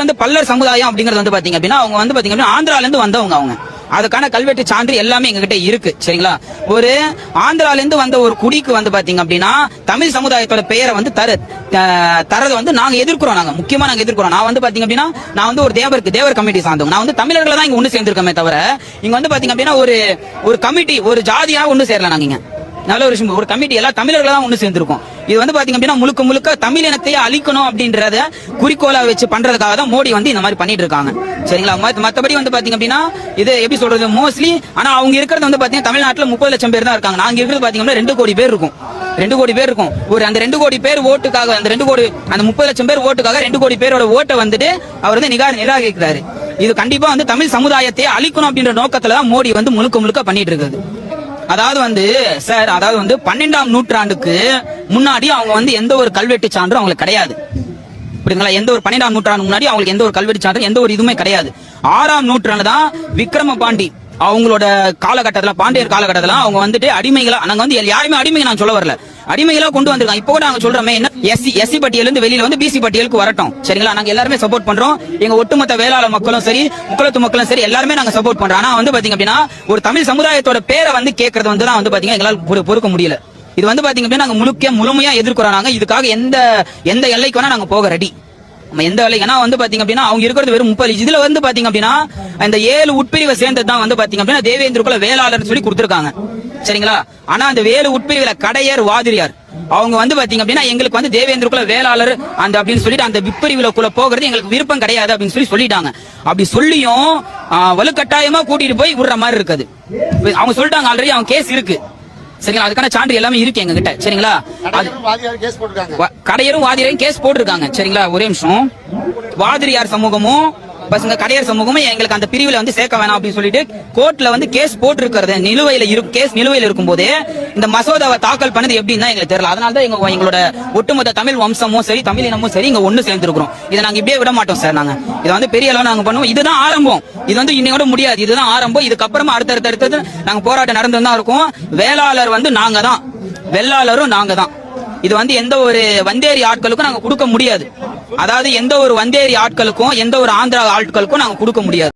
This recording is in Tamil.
ஃபர்ஸ்ட் வந்து பல்லர் சமுதாயம் அப்படிங்கிறது வந்து பாத்தீங்க அப்படின்னா அவங்க வந்து பாத்தீங்க அப்படின்னா ஆந்திரால இருந்து வந்தவங்க அவங்க. அதுக்கான கல்வெட்டு சான்று எல்லாமே எங்ககிட்ட இருக்கு. சரிங்களா? ஒரு ஆந்திரால இருந்து வந்த ஒரு குடிக்கு வந்து பாத்தீங்க அப்படின்னா தமிழ் சமுதாயத்தோட பெயரை வந்து தர தரதை வந்து நாங்க எதிர்க்கிறோம் நாங்க. முக்கியமா நாங்க எதிர்க்கிறோம். நான் வந்து பாத்தீங்க அப்படின்னா நான் வந்து ஒரு தேவருக்கு தேவர் கமிட்டி சார்ந்தவங்க. நான் வந்து தமிழர்களை தான் இங்க ஒண்ணு சேர்ந்திருக்கமே தவிர இங்க வந்து பாத்தீங்க அப்படின்னா ஒரு ஒரு கமிட்டி ஒரு ஜாதியா ஒண்ணு சேரல நாங்க நல்ல ஒரு விஷயம். ஒரு கமிட்டி எல்லாம் தமிழர்கள் தான் ஒண்ணு சேர்ந்திருக்கும். இது வந்து பாத்தீங்க அப்படின்னா முழுக்க முழுக்க தமிழ் இனத்தையே அழிக்கணும் அப்படின்றத குறிக்கோளா வச்சு பண்றதுக்காக தான் மோடி வந்து இந்த மாதிரி பண்ணிட்டு இருக்காங்க. சரிங்களா? மத்தபடி வந்து பாத்தீங்க அப்படின்னா இது எப்படி சொல்றது? மோஸ்ட்லி ஆனா அவங்க இருக்கிறது வந்து பாத்தீங்கன்னா தமிழ்நாட்டுல முப்பது லட்சம் பேர் தான் இருக்காங்க. நாங்க இருக்கிறது பாத்தீங்க ரெண்டு கோடி பேர் இருக்கும். ரெண்டு கோடி பேர் இருக்கும். ஒரு அந்த ரெண்டு கோடி பேர் ஓட்டுக்காக அந்த ரெண்டு கோடி அந்த முப்பது லட்சம் பேர் ஓட்டுக்காக ரெண்டு கோடி பேரோட ஓட்டை வந்துட்டு அவர் வந்து நிகா நிராகரிக்கிறாரு. இது கண்டிப்பா வந்து தமிழ் சமுதாயத்தை அழிக்கணும் அப்படின்ற நோக்கத்துல தான் மோடி வந்து முழுக்க முழுக்க பண்ணிட்டு இருக்குது அதாவது வந்து சார் அதாவது வந்து பன்னெண்டாம் நூற்றாண்டுக்கு முன்னாடி அவங்க வந்து எந்த ஒரு கல்வெட்டு சான்றும் அவங்களுக்கு கிடையாது. புரியுதுங்களா? எந்த ஒரு பன்னெண்டாம் நூற்றாண்டு முன்னாடி அவங்களுக்கு எந்த ஒரு கல்வெட்டு சான்று எந்த ஒரு இதுவுமே கிடையாது. ஆறாம் நூற்றாண்டு தான் விக்ரம பாண்டி அவங்களோட காலகட்டத்துல பாண்டியர் காலகட்டத்துல அவங்க வந்துட்டு அடிமைகளா நாங்க வந்து யாருமே அடிமை நான் சொல்ல வரல. அடிமைகளா கொண்டு வந்திருக்காங்க. இப்போ கூட நாங்க சொல்றோமே என்ன? எஸ்சி எஸ்சி பட்டியல இருந்து வெளியில வந்து பிசி பட்டியலுக்கு வரட்டும். சரிங்களா? நாங்க எல்லாருமே சப்போர்ட் பண்றோம். எங்க ஒட்டுமொத்த வேளாளர் மக்களும் சரி முக்கலத்து மக்களும் சரி எல்லாருமே நாங்க சப்போர்ட் பண்றோம். ஆனா வந்து பாத்தீங்க அப்படின்னா ஒரு தமிழ் சமுதாயத்தோட பேரை வந்து கேட்கறது வந்து தான் வந்து பாத்தீங்கன்னா எங்களால் பொறுக்க முடியல. இது வந்து பாத்தீங்க அப்படின்னா நாங்க முழுக்க முழுமையா எதிர்க்கிறோம் நாங்க. இதுக்காக எந்த எந்த எல்லைக்கு வேணா நாங்க போக ரெடி நம்ம எந்த வேலை ஏன்னா வந்து பாத்தீங்க அப்படின்னா அவங்க இருக்கிறது வெறும் முப்பது இதுல வந்து பாத்தீங்க அப்படின்னா இந்த ஏழு உட்பிரிவை சேர்ந்தது தான் வந்து பாத்தீங்க அப்படின்னா தேவேந்திர வேளாளர்னு வேளாளர் சொல்லி கொடுத்துருக்காங்க. சரிங்களா? ஆனா அந்த வேலு உட்பிரிவுல கடையர் வாதிரியார். அவங்க வந்து பாத்தீங்க அப்படின்னா எங்களுக்கு வந்து தேவேந்திரகுல வேளாளர் அந்த அப்படின்னு சொல்லிட்டு அந்த விப்பரிவுலக்குள்ள போகிறது எங்களுக்கு விருப்பம் கிடையாது அப்படின்னு சொல்லி சொல்லிட்டாங்க. அப்படி சொல்லியும் வலுக்கட்டாயமா கூட்டிட்டு போய் விடுற மாதிரி இருக்குது. அவங்க சொல்லிட்டாங்க ஆல்ரெடி அவங்க கேஸ் இருக்கு. சரிங்களா? அதுக்கான சான்று எல்லாமே இருக்கு எங்க கிட்ட சரிங்களா கடையரும் வாதியரையும் கேஸ் போட்டிருக்காங்க. சரிங்களா? ஒரே நிமிஷம். வாதிரியார் சமூகமும் பசங்க கடையர் சமூகமும் எங்களுக்கு அந்த பிரிவுல வந்து சேர்க்க வேணாம் அப்படின்னு சொல்லிட்டு கோர்ட்ல வந்து கேஸ் போட்டிருக்கிறது. நிலுவையில இருக்கு கேஸ் நிலுவையில இருக்கும்போது இந்த மசோதாவை தாக்கல் பண்ணது எப்படின்னு தான் எங்களுக்கு தெரியல. அதனால தான் எங்க எங்களோட ஒட்டுமொத்த தமிழ் வம்சமும் சரி தமிழ் இனமும் சரி இங்க ஒண்ணு சேர்ந்துருக்கிறோம். இதை நாங்க இப்படியே விட மாட்டோம் சார் நாங்க. இதை வந்து பெரிய அளவு நாங்க பண்ணுவோம். இதுதான் ஆரம்பம். இது வந்து இன்னையோட முடியாது. இதுதான் ஆரம்பம். இதுக்கப்புறமா அடுத்தடுத்து அடுத்தது நாங்க போராட்டம் நடந்து தான் இருக்கோம். வேளாளர் வந்து நாங்க தான் வெள்ளாளரும் நாங்க தான் இது வந்து எந்த ஒரு வந்தேரி ஆட்களுக்கும் நாங்க கொடுக்க முடியாது. அதாவது எந்த ஒரு வந்தேரி ஆட்களுக்கும் எந்த ஒரு ஆந்திரா ஆட்களுக்கும் நாங்க கொடுக்க முடியாது.